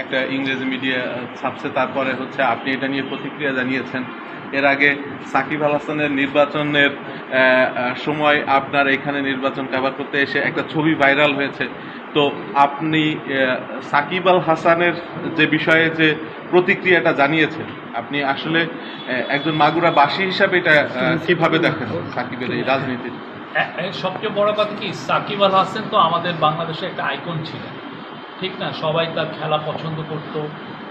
একটা ইংরেজি মিডিয়া ছাপছে, তারপরে হচ্ছে আপনি এটা নিয়ে প্রতিক্রিয়া জানিয়েছেন। এর আগে সাকিব আল হাসানের নির্বাচনের সময় আপনার এখানে নির্বাচন কভার করতে এসে একটা ছবি ভাইরাল হয়েছে। তো আপনি সাকিব আল হাসানের যে বিষয়ে যে প্রতিক্রিয়াটা জানিয়েছেন, আপনি আসলে একজন মাগুরাবাসী হিসাবে এটা কীভাবে দেখেন সাকিবের এই এ সবচেয়ে বড় কথা কি, সাকিব আল হাসান তো আমাদের বাংলাদেশে একটা আইকন ছিলেন। ঠিক না? সবাই তার খেলা পছন্দ করত।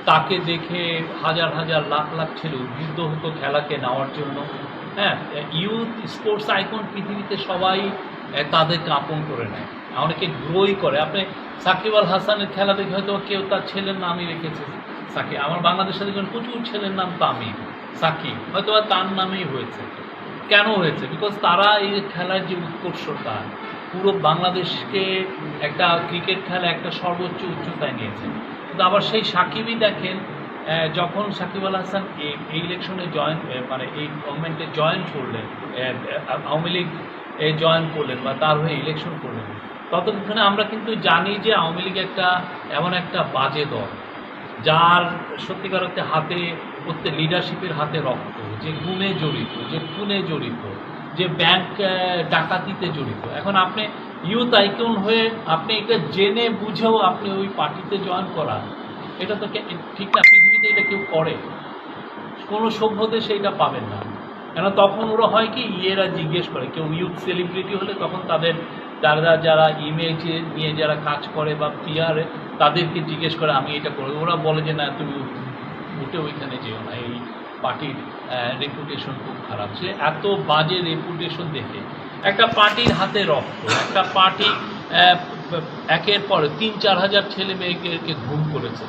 তাকে দেখে হাজার হাজার লাখ লাখ ছেলে উদ্বুদ্ধ হতো খেলাকে নেওয়ার জন্য। হ্যাঁ ইউথ স্পোর্টস আইকন পৃথিবীতে সবাই তাদেরকে আপন করে নেয়। অনেকে গ্রোই করে। আপনি সাকিব আল হাসানের খেলা দেখে হয়তো কেউ তার ছেলের নামই রেখেছে। সাকিব, আমার বাংলাদেশে দেখবেন প্রচুর ছেলের নাম তামিম সাকিব হয়তো তার নামেই হয়েছে। কেন হয়েছে? বিকজ তারা এই খেলার যে উৎকর্ষতা পুরো বাংলাদেশকে একটা ক্রিকেট খেলা একটা সর্বোচ্চ উচ্চতায় নিয়েছে। কিন্তু আবার সেই সাকিবই দেখেন যখন সাকিব আল হাসান এই ইলেকশনে জয়েন মানে এই গভর্নমেন্টে জয়েন করলেন আওয়ামী লীগ জয়েন করলেন বা তার হয়ে ইলেকশন করলেন, ততক্ষণে আমরা কিন্তু জানি যে আওয়ামী লীগ একটা এমন একটা বাজে দল, যার সত্যিকার হাতে, প্রত্যেক লিডারশিপের হাতে রক্ত, যে গুণে জড়িত, যে খুনে জড়িত যে ব্যাংক ডাকাতিতে জড়িত। এখন আপনি ইউথ আইকন হয়ে আপনি এটা জেনে বুঝেও আপনি ওই পার্টিতে জয়েন করা এটা তো ঠিক না, পৃথিবীতে এটা কেউ করে। কোনো সভ্য দেশে এটা পাবেন না। কেন তখন ওরা হয় কি, ইয়েরা জিজ্ঞেস করে। কেউ ইউথ সেলিব্রিটি হলে তখন তাদের যারা যারা ইমেজে নিয়ে যারা কাজ করে বা পিয়ারে তাদেরকে জিজ্ঞেস করে, আমি এটা করি ওরা বলে যে, না, তুমি উঠে ওইখানে যেও না। এই পার্টির রেপুটেশন খুব খারাপ। সে এত বাজে রেপুটেশন দেখে। একটা পার্টির হাতে রক্ত, একটা পার্টি একের পর তিন, চার হাজার ছেলে মেয়েকে ঘুম করেছে।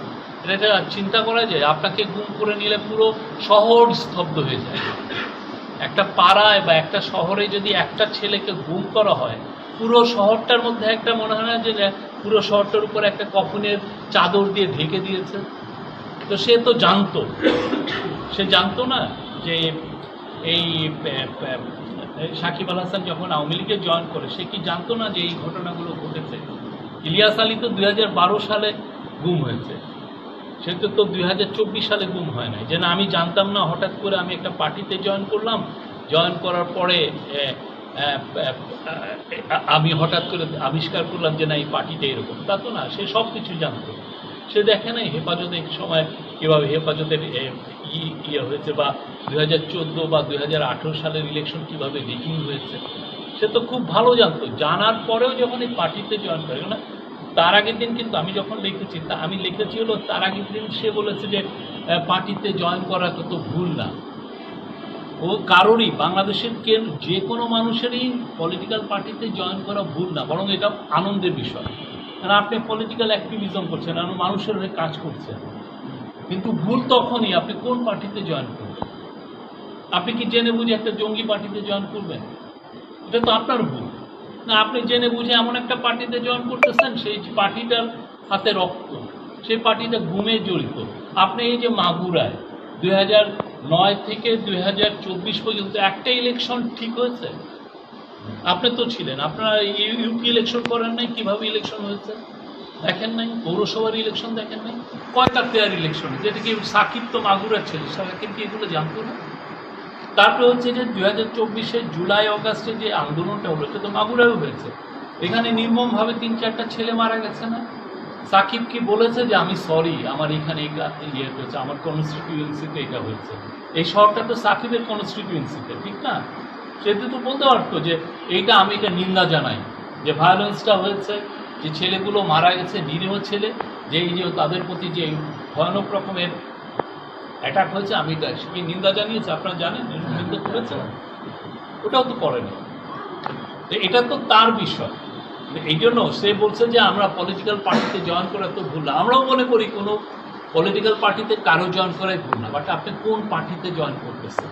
এটা চিন্তা করা যায়, আপনাকে গুম করে নিলে পুরো শহর স্তব্ধ হয়ে যায়। একটা পাড়ায় বা একটা শহরে যদি একটা ছেলেকে গুম করা হয়, পুরো শহরটার মধ্যে একটা মনে হয় না যে পুরো শহরটার উপর একটা কফনের চাদর দিয়ে ঢেকে দিয়েছে। তো সে তো জানতো। সে জানতো না যে এই সাকিব আল হাসান যখন আওয়ামী লীগে জয়েন করে, সে কি জানতো না যে এই ঘটনাগুলো ঘটেছে? ইলিয়াস আলী তো দুই হাজার বারো সালে গুম হয়েছে। সে তো তো দুই হাজার চব্বিশ সালে গুম হয় নাই। যে না, আমি জানতাম না, হঠাৎ করে আমি একটা পার্টিতে জয়েন করলাম। জয়েন করার পরে আমি হঠাৎ করে আবিষ্কার করলাম যে না, এই পার্টিটা এরকম। তা তো না, সে সব কিছু জানতো। সে দেখে নাই হেফাজতে হেফাজতের সময় কীভাবে হেফাজতের ইয়ে হয়েছে বা দুই হাজার চোদ্দ বা দুই হাজার আঠেরো সালের ইলেকশন কীভাবে রিগিং হয়েছে, সে তো খুব ভালো জানতো। জানার পরেও যখন এই পার্টিতে জয়েন করে না তার আগের দিন কিন্তু আমি যখন লিখেছি, তা আমি লিখেছি হলো, তার আগের দিন সে বলেছে যে পার্টিতে জয়েন করা তো ভুল না। ও কারোরই বাংলাদেশের কে যে কোনো মানুষেরই পলিটিক্যাল পার্টিতে জয়েন করা ভুল না, বরং এটা আনন্দের বিষয়। কারণ আপনি পলিটিক্যাল অ্যাক্টিভিজম করছেন, আর মানুষের হয়ে কাজ করছেন। কিন্তু ভুল তখনই আপনি কোন পার্টিতে জয়েন করবেন? আপনি কি জেনে বুঝে একটা জঙ্গি পার্টিতে জয়েন করবেন? এটা তো আপনার ভুল। না, আপনি জেনে বুঝে এমন একটা পার্টিতে জয়েন করতেছেন, সেই পার্টিটার হাতে রক্ত, সেই পার্টিটা ঘুমে জড়িত। আপনি এই যে মাগুরায়, দুই নয় থেকে দুই হাজার চব্বিশ পর্যন্ত একটা ইলেকশন ঠিক হয়েছে? আপনি তো ছিলেন। আপনারা ইউপি ইলেকশন করেন নাই, কীভাবে ইলেকশন হয়েছে? দেখেন নাই? পৌরসভার ইলেকশন দেখেন নাই? কয়টা ফেয়ার ইলেকশন যেটা কি সাকিব তো মাগুরার ছিল, সাকিব কি এগুলো জানতো না? তারপরে হচ্ছে যে দু হাজার চব্বিশে জুলাই, অগাস্টে যে আন্দোলনটা হলো, সেটা তো মাগুরাও হয়েছে। এখানে নির্মমভাবে তিন চারটা ছেলে মারা গেছে না? সাকিব কি বলেছে যে, আমি সরি আমার এখানে ইয়ে হয়েছে, আমার কনস্টিটিউয়েন্সিতে এটা হয়েছে। এই শহরটা তো সাকিবের কনস্টিটিউয়েন্সিতে ঠিক না? সেটা তো বলতে পারতো যে এইটা আমি এটা নিন্দা জানাই, যে ভায়োলেন্সটা হয়েছে, যে ছেলেগুলো মারা গেছে, নিরীহ ছেলে, যে এই যে তাদের প্রতি যে ভয়ানক রকমের অ্যাটাক হয়েছে, আমি এটা সে কি নিন্দা জানিয়েছে? আপনারা জানেন? নিন্দা করেছে? ওটাও তো করেনি। এটা তো তার বিষয়। এই জন্য সে বলছে যে আমরা পলিটিক্যাল পার্টিতে জয়েন করা তো ভুল না। আমরাও মনে করি কোনো পলিটিক্যাল পার্টিতে কারও জয়েন করাই ভুল না। বাট আপনি কোন পার্টিতে জয়েন করতেছেন?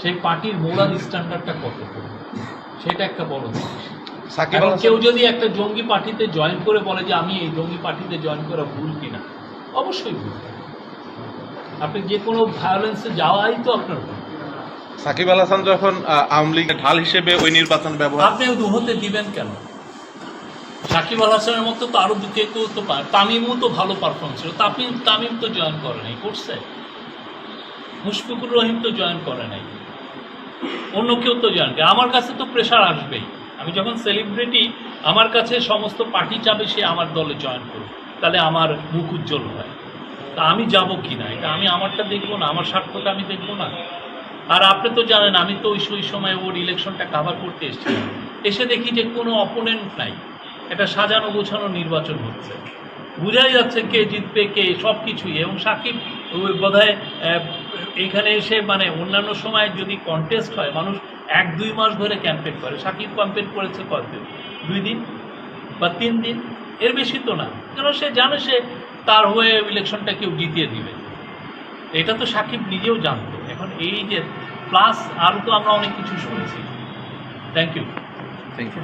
সেই পার্টির মোরাল স্ট্যান্ডার্ডটা কত সেটা একটা বড় জিনিস। সাকিব আল কেউ যদি একটা জঙ্গি পার্টিতে জয়েন করে বলে যে আমি এই জঙ্গি পার্টিতে জয়েন করা ভুল কিনা? অবশ্যই ভুল। আপনি যে কোনো ভায়োলেন্সে যাওয়াই তো আপনার সাকিব আল হাসান যখন আওয়ামী লীগের ঢাল হিসেবে ওই নির্বাচন ব্যবহার আপনি হতে দিবেন কেন? সাকিব আল হাসানের মতো তো আরও কে কেউ তো তামিমও তো ভালো পারফরমেন্স ছিল। তামিম তামিম তো জয়েন করে নাই করছে। মুশফিকুর রহিম তো জয়েন করে নাই। অন্য কেউ তো করে আমার কাছে তো প্রেশার আসবেই আমি যখন সেলিব্রিটি আমার কাছে সমস্ত পার্টি চাবে, সে আমার দলে জয়েন করবে তাহলে আমার মুখ উজ্জ্বল হয়। তা আমি যাব কি না এটা আমি আমারটা দেখব না? আমার স্বার্থটা আমি দেখব না? আর আপনি তো জানেন, আমি তো ওই সময় ওর ইলেকশনটা কাভার করতে এসেছিলাম। এসে দেখি যে কোনো অপোনেন্ট নাই। এটা সাজানো গোছানো নির্বাচন হচ্ছে। বোঝাই যাচ্ছে কে জিতবে, কে সব কিছুই এবং সাকিব ওই বোধহয় এখানে এসে মানে অন্যান্য সময় যদি কন্টেস্ট হয়, মানুষ এক, দুই মাস ধরে ক্যাম্পেন করে। সাকিব ক্যাম্পেন করেছে কতদিন? দুই দিন বা তিন দিন? এর বেশি তো না। কেন সে জানে সে তার হয়ে ইলেকশনটা কেউ জিতিয়ে দিবে। এটা তো সাকিব নিজেও জানতো। এখন এই যে প্লাস আরও তো আমরা অনেক কিছু শুনেছি। Thank you thank you